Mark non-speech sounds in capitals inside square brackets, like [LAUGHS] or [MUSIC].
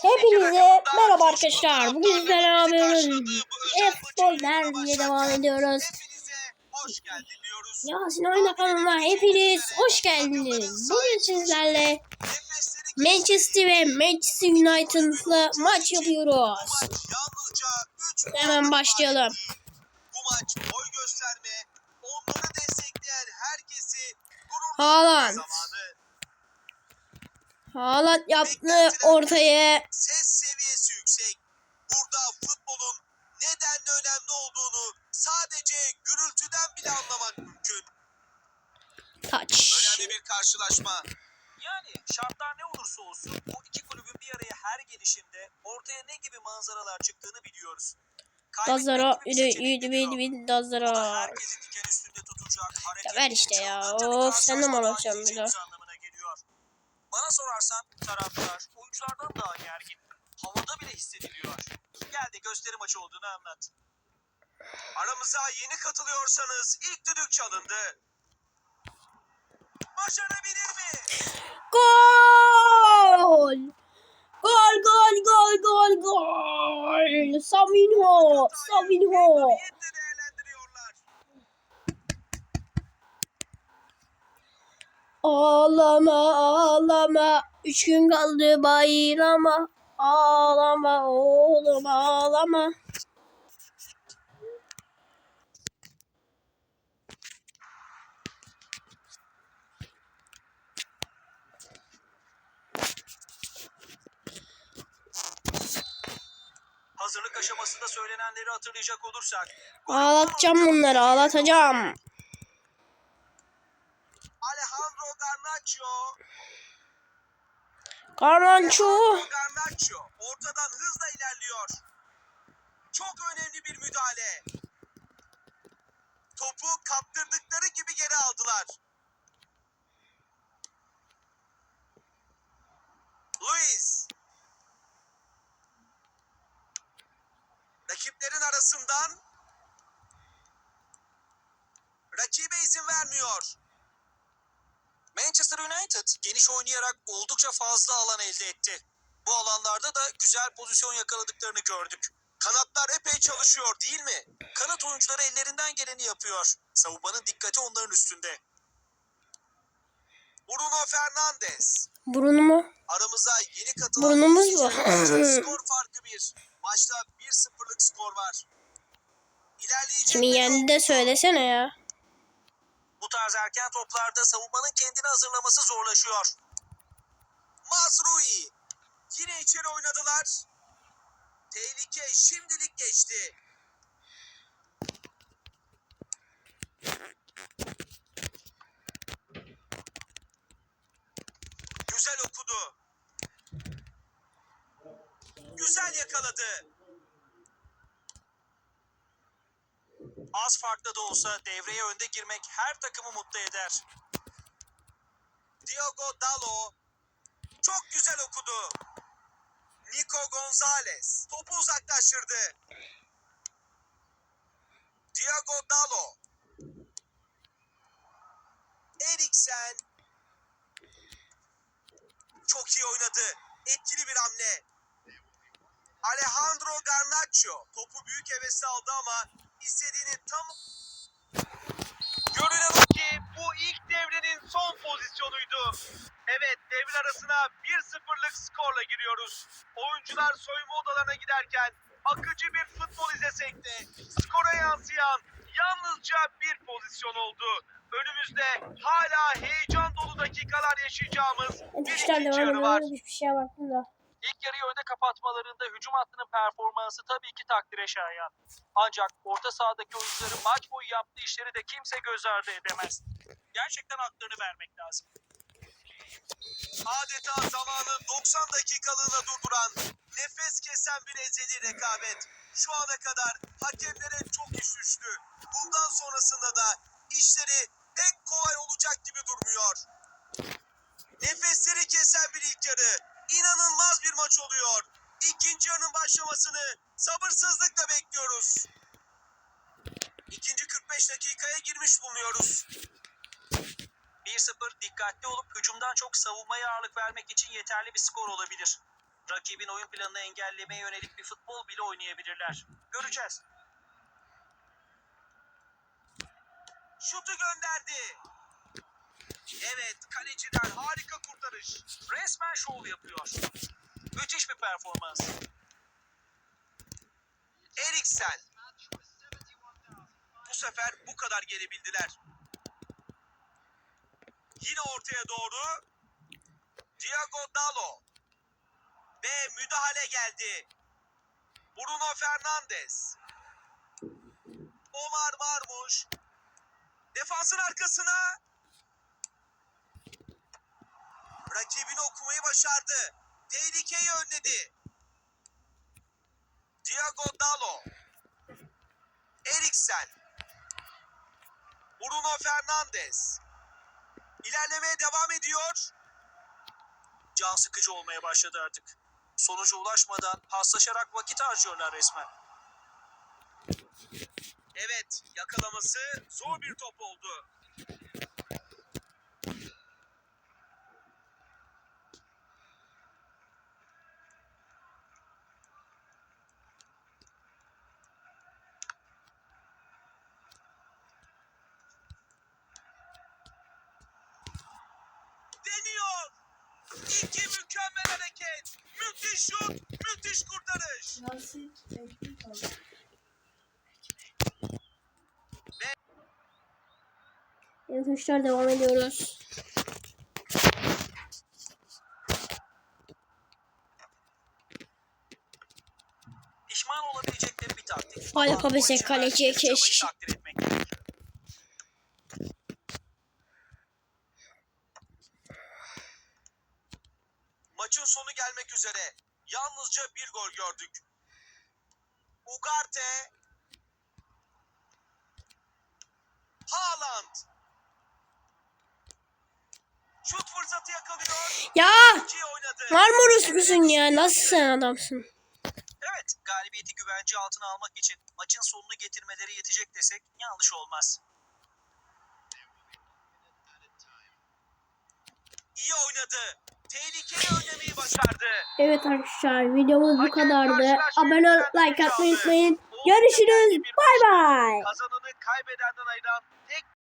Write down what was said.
Hepinize merhaba arkadaşlar. Bugün sizlerle yapıyoruz. E-futbol derbiye devam ediyoruz. Hepinize hoş geldin diyoruz. Yasin Oyna kanalına hepiniz hoş geldiniz. Bugün sizlerle Manchester ve Manchester United'la maç yapıyoruz. maç yalnızca 3 Hemen başlayalım. Bu maç boy gösterme, onları destekleyen herkesi gurur Haaland. zamanı. Haaland yaptı ortaya. Ses seviyesi yüksek. Burada futbolun nedenle önemli olduğunu sadece gürültüden bile anlamak mümkün. Taç. Önemli bir karşılaşma. Yani şartlar ne olursa olsun bu iki kulübün bir araya her gelişinde ortaya ne gibi manzaralar çıktığını biliyoruz. Dazara. Üdü üdü üdü üdü Dazara. herkesi diken üstünde tutacak, hareket ver işte ya. Of, sen de mi uğraşacaksın bir geliyor. Bana sorarsan taraftar oyunculardan daha gergin. Havada bile hissediliyor. Gel de gösteri maçı olduğunu anlat. Aramıza yeni katılıyorsanız ilk düdük çalındı. Başarabilir mi? Gol! Gol gol gol gol gol! Savinho! Savinho! Ağlama ağlama. Üç gün kaldı bayrama. Ağlama oğlum ağlama. Hazırlık aşamasında söylenenleri hatırlayacak olursak Ağlatacağım bunları ağlatacağım Alejandro Garnacho. Garnacho Garnacho ortadan hızla ilerliyor. Çok önemli bir müdahale. Topu kaptırdıkları gibi geri aldılar. Luis. Rakiplerin arasından rakibe izin vermiyor. Manchester United geniş oynayarak oldukça fazla alan elde etti. Bu alanlarda da güzel pozisyon yakaladıklarını gördük. Kanatlar epey çalışıyor değil mi? Kanat oyuncuları ellerinden geleni yapıyor. Savunmanın dikkati onların üstünde. Bruno Fernandes. Brunumu Aramıza yeni katılan bu. oyuncu. [LAUGHS] skor farkı bir. Maçta 1-0'lık skor var. İlerleyecek Kimi yendi de söylesene ya Bu tarz erken toplarda savunmanın kendini hazırlaması zorlaşıyor. Mazrui. Yine içeri oynadılar. Tehlike şimdilik geçti. Güzel okudu. Güzel yakaladı. Az farklı da olsa devreye önde girmek her takımı mutlu eder. Diogo Dalo çok güzel okudu. Nico Gonzalez topu uzaklaştırdı. Diogo Dalo. Eriksen çok iyi oynadı. Etkili bir hamle. Alejandro Garnacho topu büyük hevesle aldı ama istediğini tam Görünen o ki bu ilk devrenin son pozisyonuydu. Evet devre arasına 1-0'lık skorla giriyoruz. Oyuncular soyunma odalarına giderken akıcı bir futbol izlesek de skora yansıyan yalnızca bir pozisyon oldu. Önümüzde hala heyecan dolu dakikalar yaşayacağımız bir ikinci yarı var. Hiçbir şeye baktım da İlk yarıyı önde kapatmalarında hücum hattının performansı tabii ki takdire şayan. Ancak orta sahadaki oyuncuların maç boyu yaptığı işleri de kimse göz ardı edemez. Gerçekten haklarını vermek lazım. Adeta zamanın 90 dakikalığına durduran, nefes kesen bir ezeli rekabet. Şu ana kadar hakemlere çok iş düştü. Bundan sonrasında da işleri pek kolay olacak gibi durmuyor. Nefesleri kesen bir ilk yarı. İnanılmaz bir maç oluyor. İkinci yarının başlamasını sabırsızlıkla bekliyoruz. İkinci 45 dakikaya girmiş bulunuyoruz. 1-0 dikkatli olup hücumdan çok savunmaya ağırlık vermek için yeterli bir skor olabilir. Rakibin oyun planını engellemeye yönelik bir futbol bile oynayabilirler. Göreceğiz. Şutu gönderdi. Evet kaleciden harika kurtarış. Resmen şov yapıyor. Müthiş bir performans. Eriksen. Bu sefer bu kadar gelebildiler. Yine ortaya doğru. Diego Dalo. Ve müdahale geldi. Bruno Fernandes. Omar Marmuş. Defansın arkasına. Rakibini okumayı başardı. Tehlikeyi önledi. Diego Dalo. Eriksen. Bruno Fernandes. İlerlemeye devam ediyor. Can sıkıcı olmaya başladı artık. Sonuca ulaşmadan paslaşarak vakit harcıyorlar resmen. Evet, yakalaması zor bir top oldu. İki mükemmel hareket. Müthiş şut, müthiş kurtarış. Evet arkadaşlar devam ediyoruz. Pişman olabilecekleri bir taktik. Hala kaleciye çabayı keşke. Maçın sonu gelmek üzere. Yalnızca bir gol gördük. Ugarte. Haaland. Şut fırsatı yakalıyor. Ya. Marmaros musun ya? Nasıl sen adamsın? Evet, galibiyeti güvence altına almak için maçın sonunu getirmeleri yetecek desek yanlış olmaz. İyi oynadı. Tehlikeyi önlemeyi başardı. Evet arkadaşlar videomuz bu kadardı. Abone olup like atmayı unutmayın. Görüşürüz. Bay bay. Kazananı kaybedenden ayıran